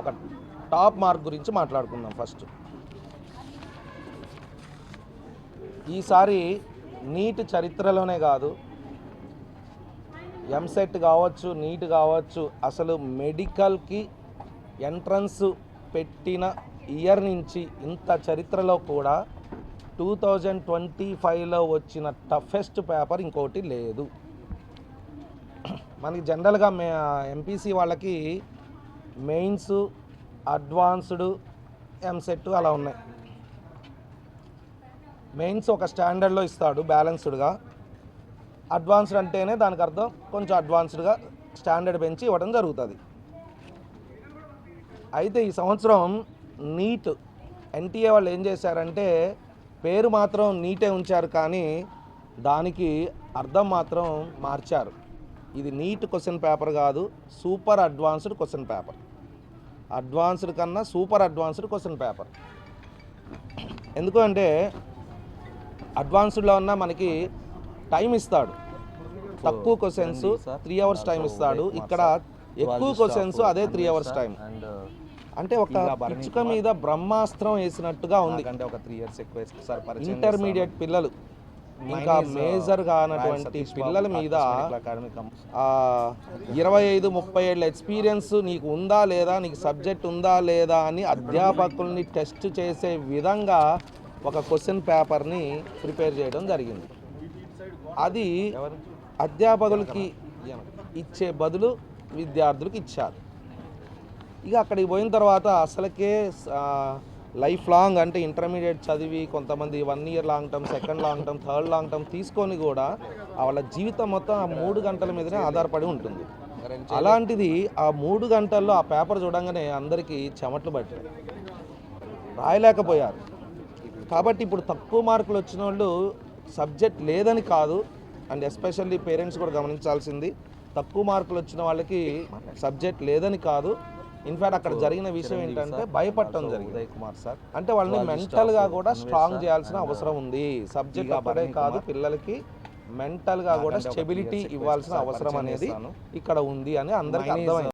ఒక top mark గురించి మాట్లాడుకుందాం ఫస్ట్. ఈసారి నీట్ చరిత్రలోనే కాదు ఎంసెట్ కావచ్చు నీట్ కావచ్చు అసలు మెడికల్కి ఎంట్రన్స్ పెట్టిన ఇయర్ నుంచి ఇంత చరిత్రలో కూడా టూ థౌజండ్ ట్వంటీ ఫైవ్లో వచ్చిన టఫెస్ట్ పేపర్ ఇంకోటి లేదు. మనకి జనరల్గా మే ఎంపీసీ వాళ్ళకి మెయిన్స్ అడ్వాన్స్డ్ ఎంసెట్ అలా ఉన్నాయి. మెయిన్స్ ఒక స్టాండర్డ్లో ఇస్తాడు బ్యాలెన్స్డ్గా. అడ్వాన్స్డ్ అంటేనే దానికి అర్థం కొంచెం అడ్వాన్స్డ్గా స్టాండర్డ్ పెంచి ఇవ్వడం జరుగుతుంది. అయితే ఈ సంవత్సరం నీట్ ఎన్టీఏ వాళ్ళు ఏం చేశారంటే పేరు మాత్రం నీటే ఉంచారు కానీ దానికి అర్థం మాత్రం మార్చారు. ఇది నీట్ క్వశ్చన్ పేపర్ కాదు super advanced question paper. Advanced కన్నా సూపర్ అడ్వాన్స్డ్ క్వశ్చన్ పేపర్. ఎందుకు అంటే అడ్వాన్స్డ్లో ఉన్న మనకి టైం ఇస్తాడు. తక్కువ క్వశ్చన్స్ త్రీ అవర్స్ టైం ఇస్తాడు. ఇక్కడ ఎక్కువ క్వశ్చన్స్ అదే త్రీ అవర్స్ టైం. అంటే ఒక పిచ్చుక మీద బ్రహ్మాస్త్రం వేసినట్టుగా ఉంది. అంటే ఒక త్రీ ఇయర్స్ ఎక్కువ ఇంటర్మీడియట్ పిల్లలు. ఇంకా మేజర్ కానటువంటి పిల్లల మీద ఇరవై ఐదు ముప్పై ఏళ్ళ ఎక్స్పీరియన్స్ నీకు ఉందా లేదా నీకు సబ్జెక్ట్ ఉందా లేదా అని అధ్యాపకుల్ని టెస్ట్ చేసే విధంగా ఒక క్వశ్చన్ పేపర్ని ప్రిపేర్ చేయడం జరిగింది. అది అధ్యాపకులకి ఇచ్చే బదులు విద్యార్థులకు ఇచ్చారు. ఇక అక్కడికి పోయిన తర్వాత అసలుకే లైఫ్ లాంగ్ అంటే ఇంటర్మీడియట్ చదివి కొంతమంది one year long term second long term third long term తీసుకొని కూడా వాళ్ళ జీవితం మొత్తం ఆ మూడు గంటల మీదనే ఆధారపడి ఉంటుంది. అలాంటిది ఆ మూడు గంటల్లో ఆ పేపర్ చూడంగానే అందరికీ చెమట్లు పట్టాయి. రాయలేకపోయారు. కాబట్టి ఇప్పుడు తక్కువ మార్కులు వచ్చిన వాళ్ళు సబ్జెక్ట్ లేదని కాదు అండ్ ఎస్పెషల్లీ పేరెంట్స్ కూడా గమనించాల్సింది. తక్కువ మార్కులు వచ్చిన వాళ్ళకి సబ్జెక్ట్ లేదని కాదు. ఇన్ఫాక్ట్ అక్కడ జరిగిన విషయం ఏంటంటే భయపడటం జరిగింది. ఉదయ్ కుమార్ సార్ అంటే వాళ్ళని మెంటల్గా కూడా స్ట్రాంగ్ చేయాల్సిన అవసరం ఉంది. సబ్జెక్ట్ అప్పుడే కాదు పిల్లలకి మెంటల్గా కూడా స్టెబిలిటీ ఇవ్వాల్సిన అవసరం అనేది ఇక్కడ ఉంది అని అందరికీ అర్థమైంది.